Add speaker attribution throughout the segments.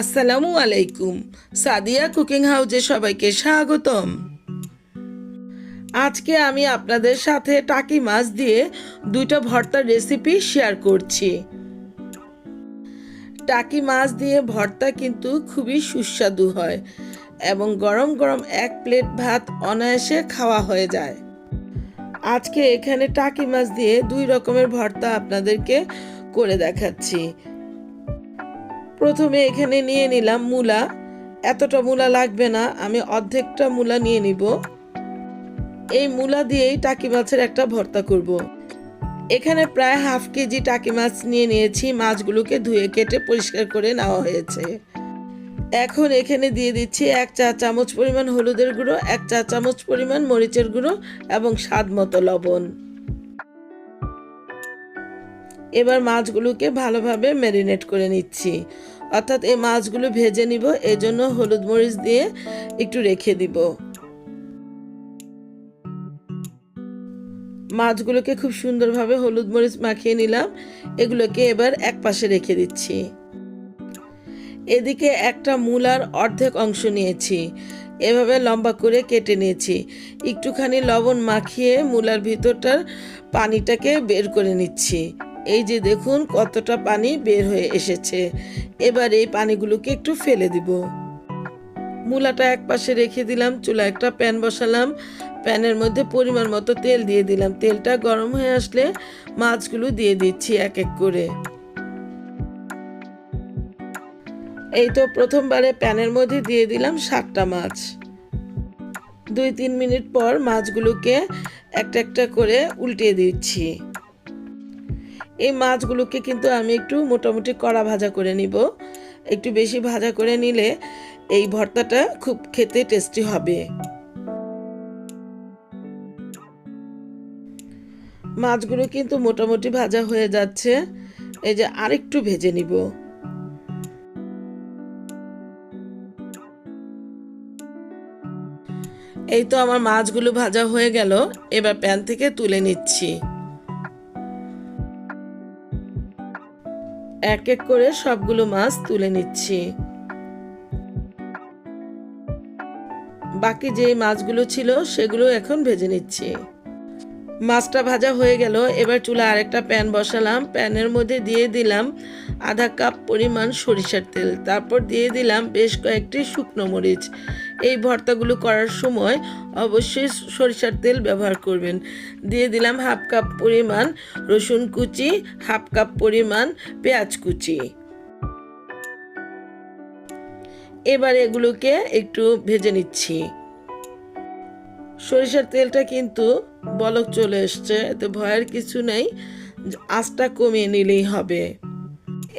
Speaker 1: আসসালামু আলাইকুম। সাদিয়া কুকিং হাউজে সবাইকে স্বাগতম। আজকে আমি আপনাদের সাথে টাকি মাছ দিয়ে দুইটা ভর্তার রেসিপি শেয়ার করছি। টাকি মাছ দিয়ে ভর্তা কিন্তু খুবই সুস্বাদু হয় এবং গরম গরম এক প্লেট ভাত অনায়াসে খাওয়া হয়ে যায়। আজকে এখানে টাকি মাছ দিয়ে দুই রকমের ভর্তা আপনাদেরকে করে দেখাচ্ছি। প্রথমে এখানে নিয়ে নিলাম মূলা। এতটা মূলা লাগবে না, আমি অর্ধেকটা মূলা নিয়ে নিব। এই মূলা দিয়েই টাকি মাছের একটা ভর্তা করব। এখানে প্রায় হাফ কেজি টাকি মাছ নিয়ে নিয়েছি, মাছগুলোকে ধুয়ে কেটে পরিষ্কার করে নেওয়া হয়েছে। এখন এখানে দিয়ে দিচ্ছি এক চা চামচ পরিমাণ হলুদের গুঁড়ো, এক চা চামচ পরিমাণ মরিচের গুঁড়ো এবং স্বাদ মতো লবণ। এবার মাছগুলোকে ভালোভাবে ম্যারিনেট করে নিচ্ছি। অর্থাৎ এই মাছগুলো ভেজে নিব জন্য হলুদ মরিচ দিয়ে একটু রেখে দিব। মাছগুলোকে খুব সুন্দরভাবে হলুদ মরিচ মাখিয়ে নিলাম, এগুলোকে এবার এক পাশে রেখে দিচ্ছি। এদিকে একটা মূলার অর্ধেক অংশ নিয়েছি, এভাবে লম্বা করে কেটে নিয়েছি। একটুখানি লবণ মাখিয়ে মূলার ভিতরটার পানিটাকে বের করে নিচ্ছি। এই যে দেখুন, কতটা পানি বের হয়ে এসেছে। এবার এই পানিগুলোকে একটু ফেলে দিব। মূলাটা এক পাশে রেখে দিলাম চুলা একটা প্যান বসালাম। প্যানের মধ্যে পরিমাণ মতো তেল দিয়ে দিলাম। তেলটা গরম হয়ে আসলে মাছগুলো দিয়ে দিচ্ছি এক এক করে। এই তো প্রথমবারে প্যানের মধ্যে দিয়ে দিলাম সাতটা মাছ। দুই তিন মিনিট পর মাছগুলোকে একটা একটা করে উল্টে দিচ্ছি। এই মাছগুলোকে কিন্তু আমি একটু মোটামুটি কড়া ভাজা করে নিব। একটু বেশি ভাজা করে নিলে এই ভর্তাটা খুব খেতে টেস্টি হবে। মাছগুলো কিন্তু মোটামুটি ভাজা হয়ে যাচ্ছে। এই যে আরেকটু ভেজে নিব। এই তো আমার মাছগুলো ভাজা হয়ে গেল। এবার প্যান থেকে তুলে নিচ্ছি। এক এক করে সবগুলো মাছ তুলে নিচ্ছি। বাকি যে মাছগুলো ছিল সেগুলো এখন ভেজে নিচ্ছি। মাছটা ভাজা হয়ে গেল, এবার চুলা আরেকটা প্যান বসালাম। প্যানের মধ্যে দিয়ে দিলাম আধা কাপ পরিমাণ সরিষার তেল। তারপর দিয়ে দিলাম বেশ কয়েকটি শুকনো মরিচ। এই ভর্তাগুলো করার সময় অবশ্যই সরিষার তেল ব্যবহার করবেন। দিয়ে দিলাম হাফ কাপ পরিমাণ রসুন কুচি, হাফ কাপ পরিমাণ পেঁয়াজ কুচি। এবার এগুলোকে একটু ভেজে নিচ্ছি। সরিষার তেলটা কিন্তু বলক চলে এসছে, এতে ভয়ের কিছু নেই, আঁচটা কমিয়ে নিলেই হবে।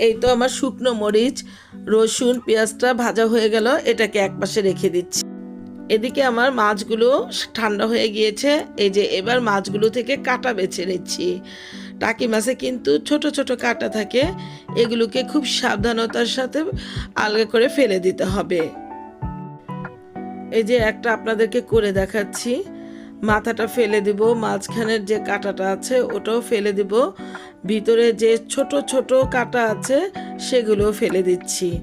Speaker 1: এই তো আমার শুকনো মরিচ রসুন, পেঁয়াজটা ভাজা হয়ে গেল, এটাকে একপাশে রেখে দিচ্ছি। এদিকে আমার মাছগুলো ঠান্ডা হয়ে গিয়েছে, এই যে এবার মাছগুলো থেকে কাটা বেছে নিচ্ছি। টাকি মাছে কিন্তু ছোট ছোট কাটা থাকে, এগুলোকে খুব সাবধানতার সাথে আলগা করে ফেলে দিতে হবে। এই যে একটা আপনাদেরকে করে দেখাচ্ছি, মাথাটা ফেলে দিব, মাঝখানের যে কাঁটাটা আছে ওটাও ফেলে দিব। ভিতরে যে ছোট ছোট কাটা আছে, সেগুলো ফেলে দিচ্ছি।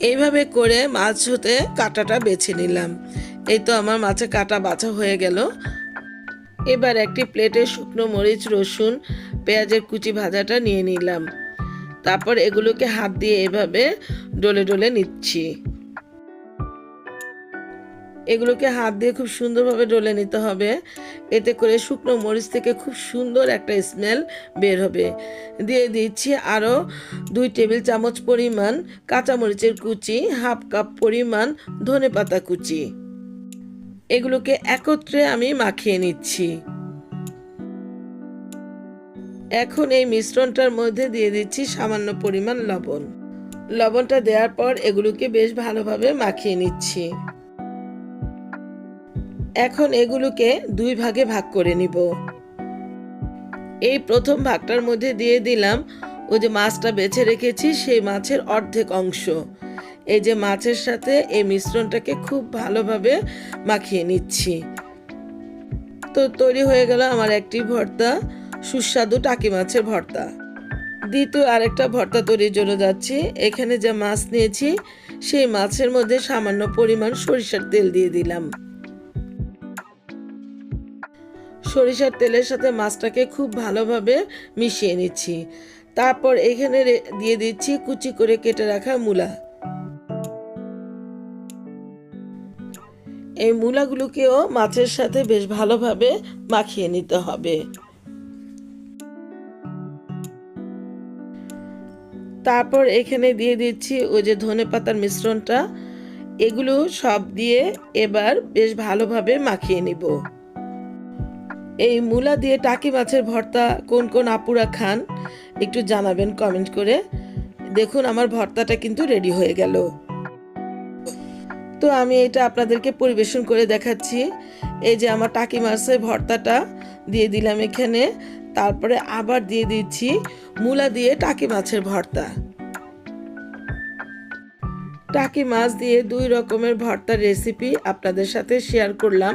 Speaker 1: এইভাবে করে মাছ হতে কাঁটাটা বেছে নিলাম। এই তো আমার মাছে কাটা বাছা হয়ে গেল। এবার একটি প্লেটে শুকনো মরিচ, রসুন, পেঁয়াজের কুচি ভাজাটা নিয়ে নিলাম। তারপর এগুলোকে হাত দিয়ে এভাবে ডলে ডলে নিচ্ছি। এগুলোকে হাত দিয়ে খুব সুন্দরভাবে ডলে নিতে হবে। এতে করে শুকনো মরিচ থেকে খুব সুন্দর একটা স্মেল বের হবে। দিয়ে দিচ্ছি আরও দুই টেবিল চামচ পরিমাণ কাঁচামরিচের কুচি, হাফ কাপ পরিমাণ ধনে পাতা কুচি। এগুলোকে একত্রে আমি মাখিয়ে নিচ্ছি। এখন এই মিশ্রণটার মধ্যে দিয়ে দিচ্ছি সামান্য পরিমাণ লবণ। লবণটা দেওয়ার পর এগুলোকে বেশ ভালোভাবে মাখিয়ে নিচ্ছি। এখন এগুলোকে দুই ভাগে ভাগ করে নিব। এই প্রথম ভাগটার মধ্যে দিয়ে দিলাম ওই যে মাছটা বেছে রেখেছি, সেই মাছের অর্ধেক অংশ। এই যে মাছের সাথে এই মিশ্রণটাকে খুব ভালোভাবে মাখিয়ে নিচ্ছি। তো তৈরি হয়ে গেল আমার একটি ভর্তা, সুস্বাদু টাকি মাছের ভর্তা। দ্বিতীয় আরেকটা ভর্তা তৈরির জন্য যাচ্ছি। এখানে যে মাছ নিয়েছি, সেই মাছের মধ্যে সামান্য পরিমাণ সরিষার তেল দিয়ে দিলাম। সরিষার তেলের সাথে মাছটাকে খুব ভালোভাবে মিশিয়ে নিচ্ছি। তারপর এখানে দিয়ে দিচ্ছি কুচি করে কেটে রাখা মূলা। এই মূলাগুলোকেও মাছের সাথে বেশ ভালোভাবে মাখিয়ে নিতে হবে। তারপর এখানে দিয়ে দিচ্ছি ওই যে ধনে পাতার মিশ্রণটা। এগুলো সব দিয়ে এবার বেশ ভালোভাবে মাখিয়ে নিব। এই মূলা দিয়ে টাকি মাছের ভর্তা কোন কোন আপুরা খান, একটু জানাবেন কমেন্ট করে। দেখুন, আমার ভর্তাটা কিন্তু রেডি হয়ে গেল। তো আমি এটা আপনাদেরকে পরিবেশন করে দেখাচ্ছি। এই যে আমার টাকি মাছের ভর্তাটা দিয়ে দিলাম এখানে। তারপরে আবার দিয়ে দিচ্ছি মূলা দিয়ে টাকি মাছের ভর্তা। টাকি মাছ দিয়ে দুই রকমের ভর্তার রেসিপি আপনাদের সাথে শেয়ার করলাম।